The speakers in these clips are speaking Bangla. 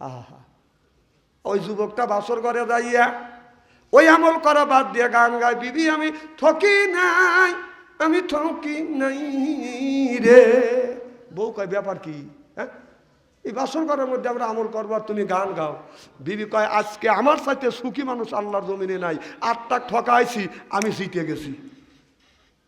আহা। ওই যুবকটা বাসর করে যাইয়া ওই আমল করা বাদ দিয়ে গান গায় বিবি, আমি ঠকি নাই, আমি ঠকি নাই রে। বউ কয়, ব্যাপার কি? হ্যাঁ? এই বাসর ঘরের মধ্যে আমরা আমল করব আর তুমি গান গাও। বিবি কয়, আজকে আমার সাথে সুখী মানুষ আল্লাহর জমিনে নাই। আটটা ঠকাইছি, আমি জিতে গেছি।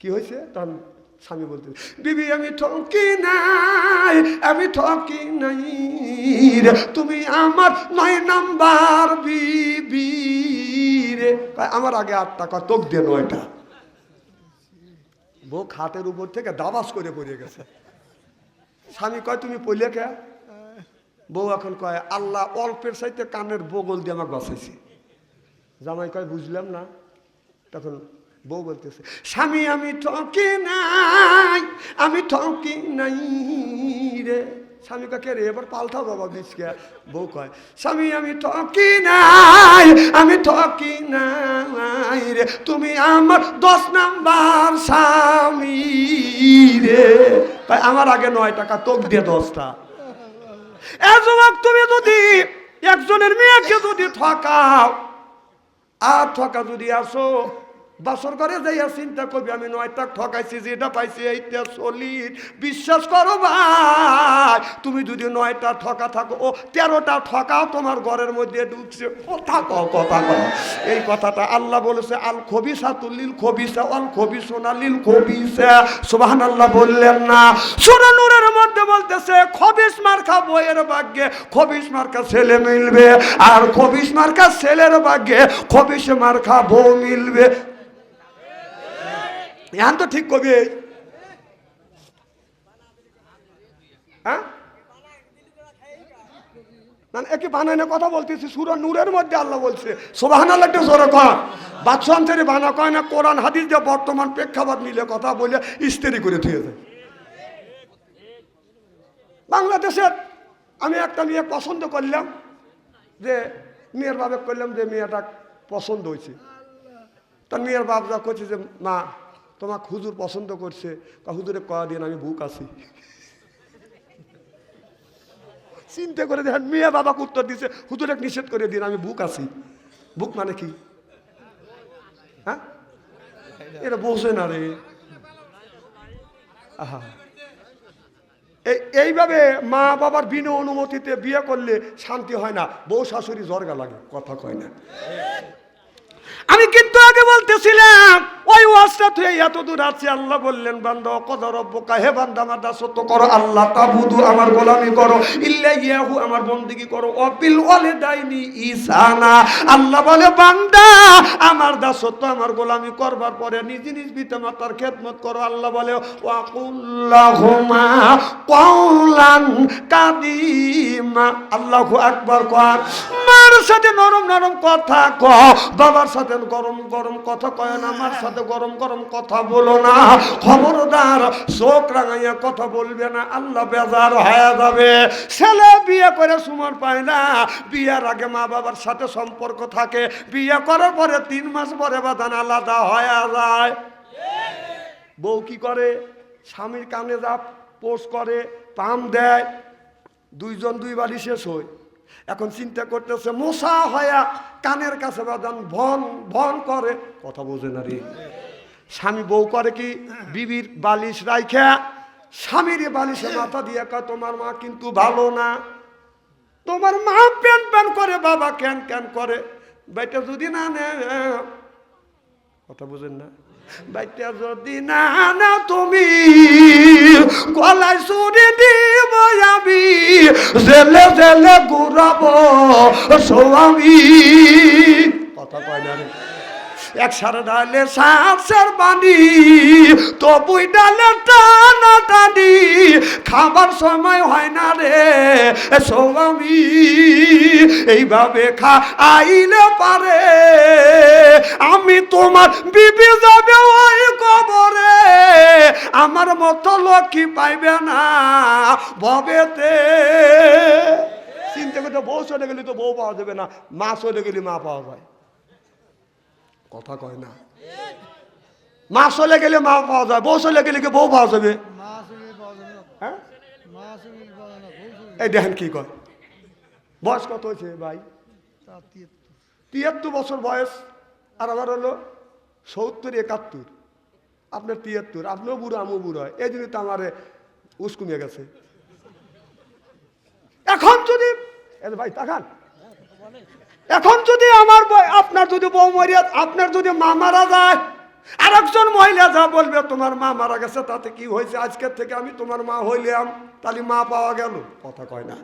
কি হয়েছে তখন? স্বামী বলতে বিবি আমি ঠকি নাই আমি ঠকি নাই তুমি আমার নয় নাম্বার বিবি রে। কয়, আমার আগে আট টাকা তোক দিয়ে নয়টা। বউ খাটের উপর থেকে দাবাস করে পড়ে গেছে। স্বামী কয় তুমি পড়লে কে? বউ এখন কয় আল্লাহ অল্পের সাইতে কানের বগল দিয়ে আমাকে বাঁচাইছে। জামাই কয় বুঝলাম না। তখন বউ বলতেছে স্বামী আমি ঠকি নাই আমি ঠকি নাই রে। স্বামী কাকে রে এবার পাল্টাও বাবা বিচকে। বউ কয় স্বামী আমি ঠকি নাই আমি ঠকি নাই রে। তুমি আমার দশ নাম্বার স্বামী রে। কয়, আমার আগে নয় টাকা তোক দিয়ে দশটা। এ তুমি যদি একজনের মেয়েকে যদি ঠকাও আর ঠকা যদি আসো বাসর করে যাইয়া চিন্তা করবি, আমি নয়টা ঠকাইছি, যেটা পাইছি এইটা সলিড বিশ্বাস করো ভাই, তুমি যদি নয়টা ঠকা থাকো, ও তেরোটা ঠকাও তোমার ঘরের মধ্যে ঢুকছে। কথা কও কথা কও এই কথাটা আল্লাহ বলেছে, আল খবিসা তুলিল খবিসা অল খবিসোনা লিল খবিসা। সুবহান আল্লাহ বললেন না। সুরা নূরের মধ্যে বলতেছে, খবিস মার্কা বইয়ের ভাগ্যে, খবিস মার্কা ছেলে মিলবে। আর খবিস মার্কা ছেলের ভাগ্যে, খবিস মার্কা বউ মিলবে। এখন তো ঠিক কবি হ্যাঁ? না একে বানায় না কথা বলতেছি, সুরা নূরের মধ্যে আল্লাহ বলছে সোবাহান আল্লাহ একটু জোরে কর। বাদশাহ থেকে বানা কয় না, কোরআন, হাদিস দিয়ে বর্তমান প্রেক্ষাপট মিলে কথা বলে ইস্তেরি করে থুয়ে দেয় বাংলাদেশের আমি একটা মেয়ে পছন্দ করলাম, যে মেয়ের বাবে করলাম যে মেয়েটা পছন্দ হয়েছে। তার মেয়ের বাপ যা করছে যে, মা তোমাকে হুজুর পছন্দ করছে তা হুজুরে, কয়া দিন আমি বুক আছি? চিন্তা করে দেখেন, মেয়ে বাবাকে উত্তর দিছে, হুজুরে, নিষেধ করে দিন, আমি বুক আছি। বুক মানে কি? হ্যাঁ? এটা বোঝে না রে। এইভাবে মা বাবার বিনা অনুমতিতে বিয়ে করলে শান্তি হয় না। বউ শাশুড়ি জর্গা লাগে, কথা কয় না। আমি কিন্তু বলতেছিলাম, ওই ওয়াজটা তুই এত দূর আছে, আল্লাহ বললেন, বান্দা কদ রব্বকা, হে বান্দা আমার দাসত্ব করো আল্লাহ, তাবুদু, আমার গোলামি করো ইল্লা ইয়াহু আমার বন্দিগি করো অপিল ওয়ালে দাইনি ইসানা। আল্লাহ বলে, বান্দা, আমার দাসত্ব আমার গোলামি করবার পরে নিজ নিজ পিতা মাতার খেদমত করো। আল্লাহ বলে, ওয়াকুল্লাহুমা কওলান কাদিমা। আল্লাহু আকবার কর। মার সাথে নরম নরম কথা ক বাবার সাথে গরম গরম কথা কয় না আমার সাথে গরম গরম কথা বলো না। খবরদার, চোখ রাঙাইয়া কথা বলবে না, আল্লাহ বেজার হয়ে যাবে। ছেলে বিয়ে করে সুমন পায় না। বিয়ের আগে মা বাবার সাথে সম্পর্ক থাকে। বিয়ে করার পরে তিন মাস পরে বাদান আলাদা হয়ে যায়। বউ কি করে? স্বামীর কানে যা পোষ করে, পাম দেয়। দুইজন দুইবারই শেষ হয়। এখন চিন্তা করতেছে মশা হয়া কানের কাছে বাদান ভন ভন করে। কথা বোঝে না রে। স্বামী বউ করে কি, বিবির বালিশ রাইখা, স্বামীর বালিশে মাথা দিয়ে কয়, তোমার মা কিন্তু ভালো না। তোমার মা প্যান প্যান করে, বাবা ক্যান ক্যান করে। বেটা যদি না নেয় কথা বুঝেন না? বাইটা যদি না না তুমি কলাই সুরে দিব আমি, জেলে জেলে ঘুরাবো সোয়ামী। কথা কয় না রে। এক সারা ডালে সার বানি তবুই ডালে টানা টানি। খাবার সময় হয় না রে স্বামী এইভাবে খা আইলে পারে, আমি তোমার বিবি যাবে ওই কবরে। আমার মতো লক্ষ্মী পাইবে না ভবেতে। চিন্তা করতে বউ চলে গেলে তো বউ পাওয়া যাবে না, মা চলে গেলে মা পাওয়া যায়। কথা কয় না। মা চলে গেলে মা পাওয়া যায় বউ চলে গেলে কি বউ পাওয়া যাবে? হ্যাঁ? এই দেখেন কি কয়। বয়স কত হয়েছে ভাই? তিয়াত্তর। বছর বয়স আর আমার হলো সত্তর একাত্তর। আপনার তিয়াত্তর আপনিও বুড়ো আমিও বুড়ো হয়। এই জন্য তো আমার উস কমিয়ে গেছে। এখন যদি ভাই তাকান। এখন যদি আমার আপনার যদি বউ মরিয়া আপনার যদি মা মারা যায় আর একজন মহিলা যা বলবে, তোমার মা মারা গেছে, তাতে কি হয়েছে? আজকের থেকে আমি তোমার মা হইলাম। তাহলে মা পাওয়া গেল। কথা কয় না।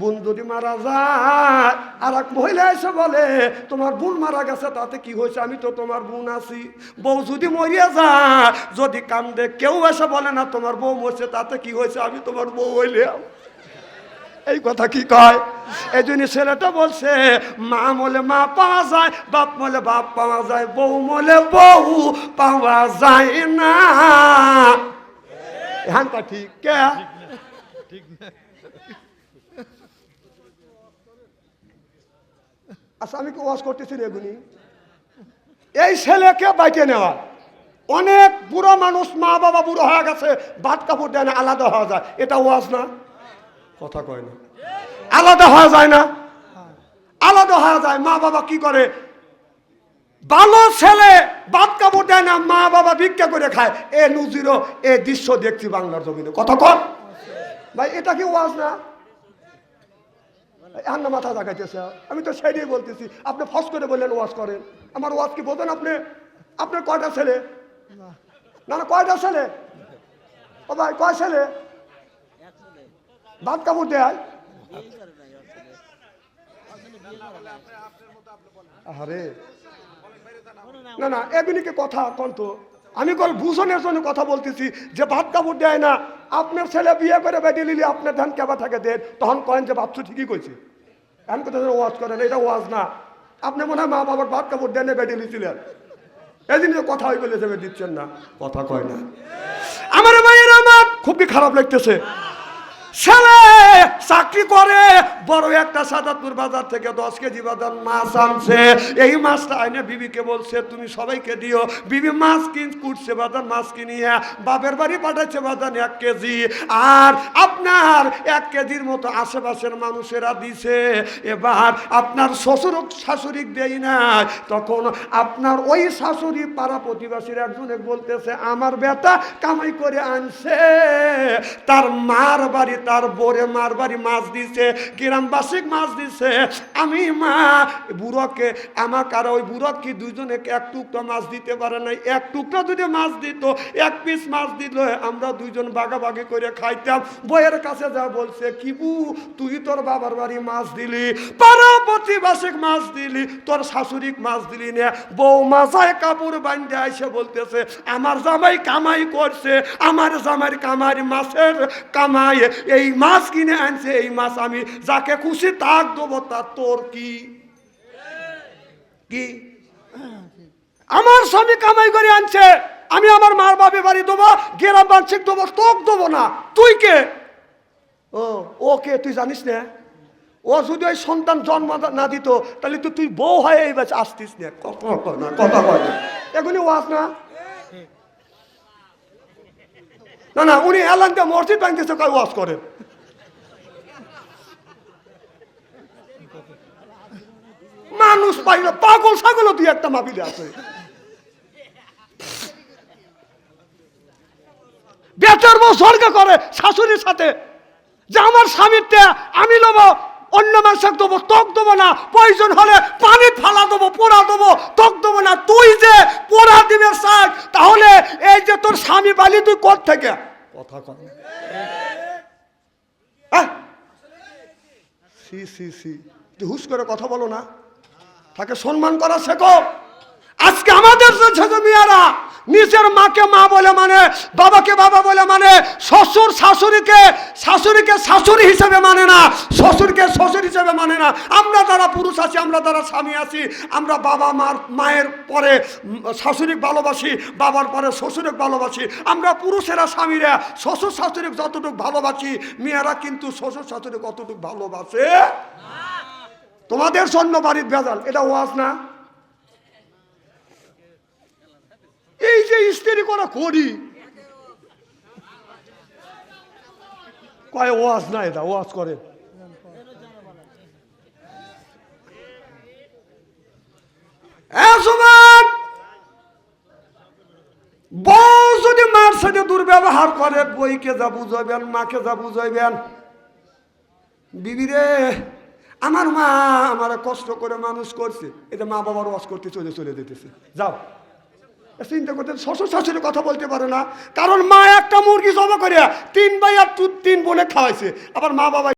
বোন যদি মারা যায় আর এক মহিলা এসে বলে, তোমার বোন মারা গেছে, তাতে কি হয়েছে? আমি তো তোমার বোন আছি। বউ যদি মরিয়া যায়, যদি কান্দে, কেউ এসে বলে না, তোমার বউ মরছে, তাতে কি হয়েছে? আমি তোমার বউ হইলাম। এই কথা কি কয়? এই জন্য ছেলেটা বলছে, মা মলে মা পাওয়া যায়, বাপ মলে বাপ পাওয়া যায়, বউ মলে বউ পাওয়া যায় না। হ্যাঁ ঠিক কে? আচ্ছা আমি কি ওয়াজ করতেছি রে এগুনি এই ছেলেকে বাইটে নেওয়া। অনেক বুড়ো মানুষ মা বাবা বুড়ো হয়ে গেছে ভাত কাপড় দেয় না, আলাদা হওয়া যায়। এটা ওয়াজ না? কথা কয় না। আলাদা হওয়া যায় না। আলাদা হওয়া যায় মা বাবা কি করে? ভালো ছেলে বাদ কাপড় দেয় না মা বাবা ভিক্ষা করে খায়। এ নুজিরও এ দৃশ্য দেখছি বাংলার জমিনে। কথা কর ভাই এটা কি ওয়াজ না? আন্না মাথা জাগাইতেছে আমি তো সেটাই বলতেছি আপনি ফস করে বললেন ওয়াজ করেন। আমার ওয়াজ কি বোঝেন আপনি? আপনার কয়টা ছেলে? না না কয়টা ছেলে? ও ভাই কয় ছেলে? ভাত কাপড় দেয়। না না কথা কন্ত আমি কল ভূষণের জন্য কথা বলতেছি, যে ভাত কাপড় দেয় না। আপনার ছেলে বিয়ে করে বেটে নিলে আপনার কেবা থাকে দেন। তখন কয়েন যে ভাবছ ঠিকই এমন কথা ওয়াজ করেন, এটা ওয়াজ না। আপনি মনে হয় মা বাবার ভাত কাপড় দেন বেটে নিয়েছিলেন এই জিনিস কথা হয়ে গেলে দিচ্ছেন না, কথা কয় না। আমার মায়ের আমার খুবই খারাপ লাগতেছে। ছেলে সাক চাকরি করে। বড় একটা সাদাতপুর বাজার থেকে দশ কেজি বাজার মাছ আনছে। এই মাছটা আইনে বিবিকে বলছে, তুমি সবাইকে দিও। বিবি মাছ কিন, কুটছে বাজার মাছ কিনিয়ে বাপের বাড়ি পাঠাচ্ছে বাজার এক কেজি। আর আপনার এক কেজির মতো আশেপাশের মানুষেরা দিছে। এবার আপনার শ্বশুর, শাশুড়ি দেই না তখন আপনার ওই শাশুড়ি পাড়া প্রতিবাসীর একজনে বলতেছে, আমার বেটা কামাই করে আনছে। তার মার বাড়ি, তার বোরে মার বাড়ি মাছ দিছে, গ্রামবাসিক মাছ দিছে। আমি মা, বুড়োকে, আমাকে আর ওই বুড়ো কি দুজনে এক টুকরা মাছ দিতে পারে নাই? এক টুকরা যদি মাছ দিত, এক পিস মাছ দিল আমরা দুইজন বাগাবাগি করে খাইতাম। বইয়ের কাছে যা বলছে কিবু তুই তোর বাবার বাড়ি মাছ দিলি পাড়া প্রতিবাসিক মাছ দিলি, তোর শাশুড়ি মাছ দিলি না। বউ মাথায় কাপড় বান্ধে আইসে বলতেছে, আমার জামাই কামাই করছে, আমার জামাই কামাই মাছের কামাই, এই মাছ কিনে আনছে, এই মাছ আমি যাকে খুশি তাক দেবো, তা তোর কি? কি? আমার স্বামী কামাই করে আনছে, আমি আমার মার বাপে বাড়ি দেবো, গেরাম বাঞ্চিক দেবো, তোক দেবো না। তুই কে? ও ও কে? তুই জানিস না? ও যদি ওই সন্তান জন্ম না দিত, তাহলে তো তুই বউ হয়ে এই বাচ্চা আসতিস না। কথা কয় না, কথা কয় না। ওয়াজ না? না না, উনি এলানটা মসজিদ ভাঙতেছে, কয় ওয়াজ মানুষ পাই না, পাগল ছাগলও দুই একটা মাপিলে আছে। বেচার বউ স্বর্গ করে শাশুড়ির সাথে। যে আমার স্বামীরটা আমি নেব অন্য মানুষের দেবো, ত্বক দেবো না, প্রয়োজন হলে পানি ফালা দেবো, পোড়া দেবো, ত্বক দেবো না। তুই যে পোড়া দিবে শাক, তাহলে এই যে তোর স্বামী বালি তুই কোথ থেকে কথা কর সি সি সি। তুই হুস করে কথা বলো না। তাকে সম্মান করা শেখো। আজকে আমাদের যে মেয়েরা, নিজের মাকে মা বলে মানে বাবাকে বাবা বলে মানে শ্বশুর শাশুড়িকে শাশুড়িকে শাশুড়ি হিসেবে মানে না, শ্বশুরকে শ্বশুর হিসেবে মানে না। আমরা যারা পুরুষ আছি, আমরা যারা স্বামী আছি, আমরা বাবা মার, মায়ের পরে শাশুড়িক ভালোবাসি, বাবার পরে শ্বশুরক ভালোবাসি। আমরা পুরুষেরা, স্বামীরা শ্বশুর শাশুড়িক যতটুকু ভালোবাসি, মেয়েরা কিন্তু শ্বশুর শাশুড়ি কতটুকু ভালোবাসে তোমাদের স্বর্ণ বাড়ির ভেজাল, এটা ওয়াজ না? এই যে ইস্তিরি করা করি কয় ওয়াজ না এটা, ওয়াজ করে। বউ যদি মার সাথে দুর্ব্যবহার করে, বইকে যা বুঝাইবেন, মাকে যা বুঝাইবেন বিবিরে আমার মা আমার কষ্ট করে মানুষ করছে। এটা মা বাবার ওয়াশ করতে চলে চলে যেতেছে। যাও। চিন্তা করতে শ্বশুর শাশুড়ি কথা বলতে পারে না। কারণ মা একটা মুরগি জমা করে তিন ভাই আর তিন বলে খাওয়াইছে। আবার মা বাবা